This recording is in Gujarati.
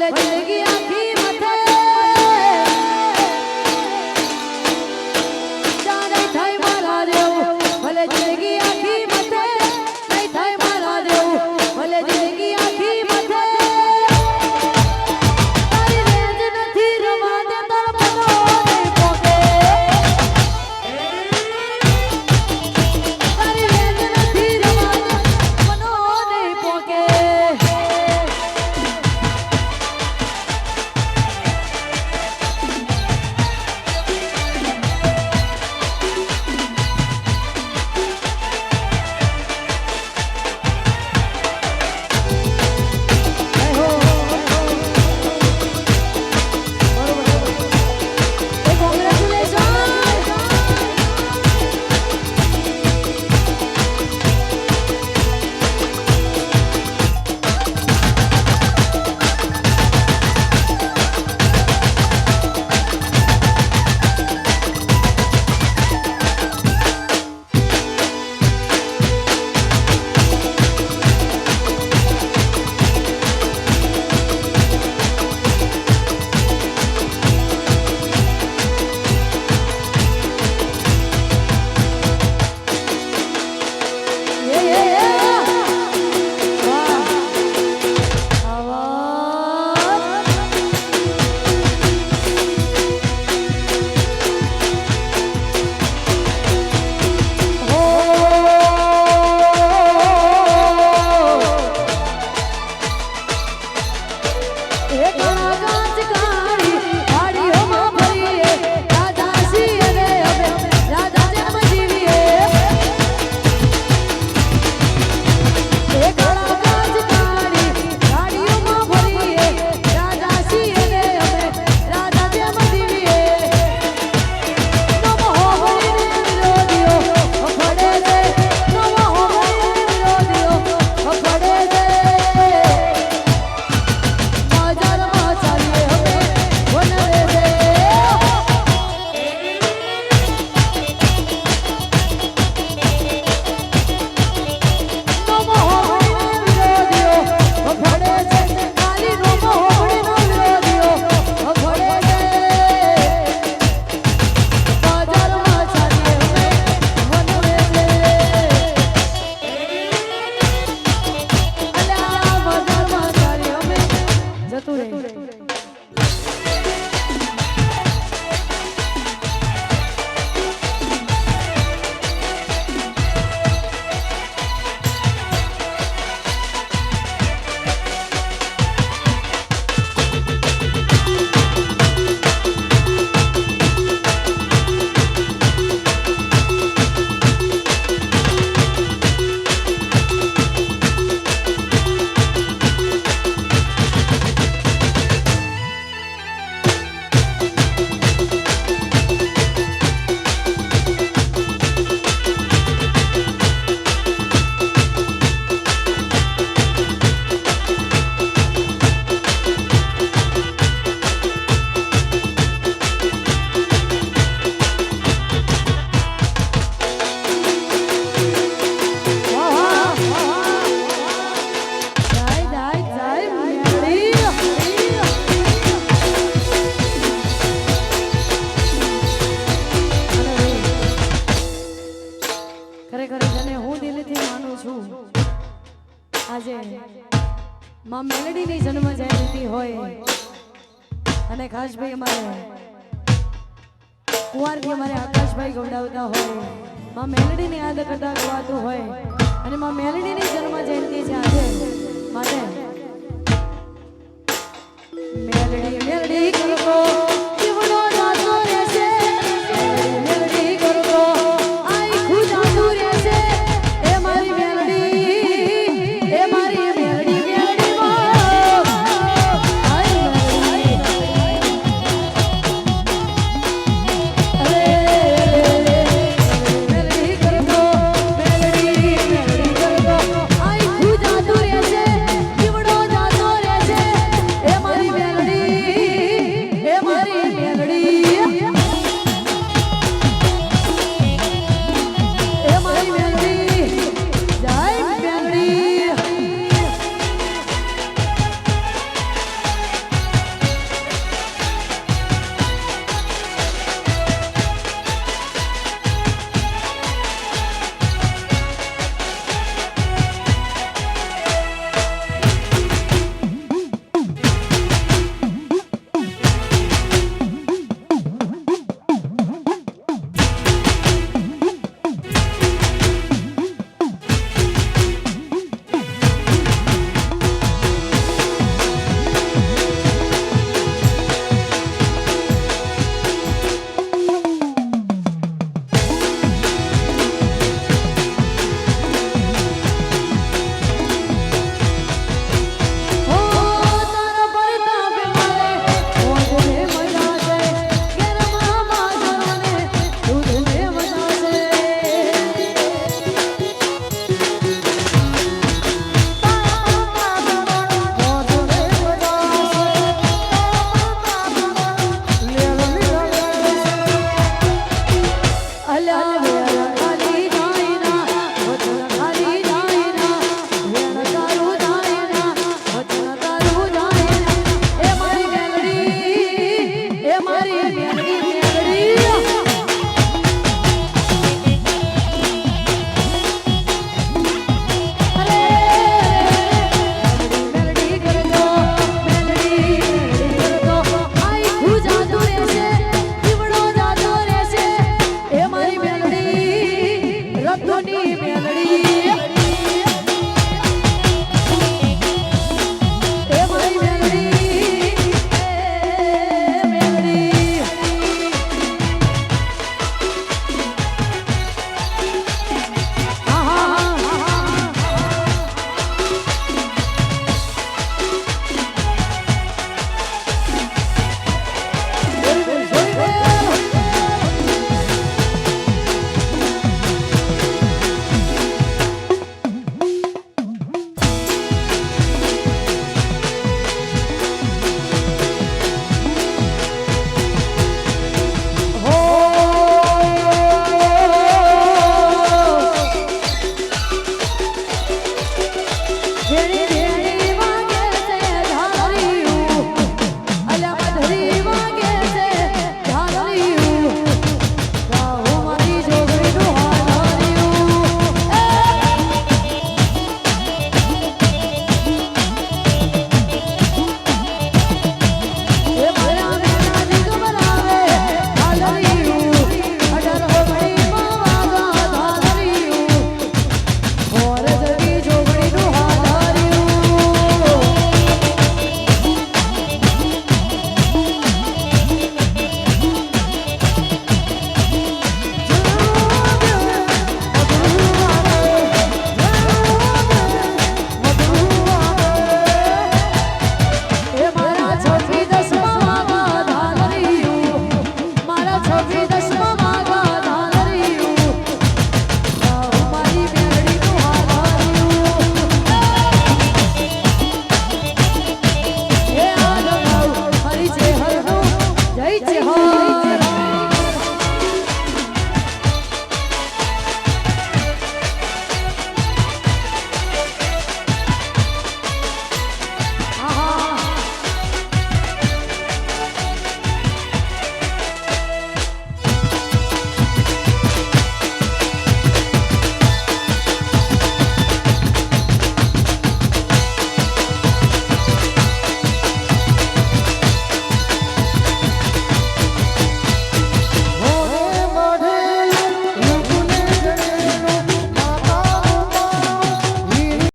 বলে চলে গিয়ে હોય. અને ખાસ ભાઈ અમારે. કુંવારથી અમારે આકાશભાઈ ગવડાવતા હોય. માં મેલડીને યાદ કરતા ગવાતું હોય. અને માં મેલડીની જન્મ જયંતિ છે આજે. માટે. મેલડી મેલડી કરવો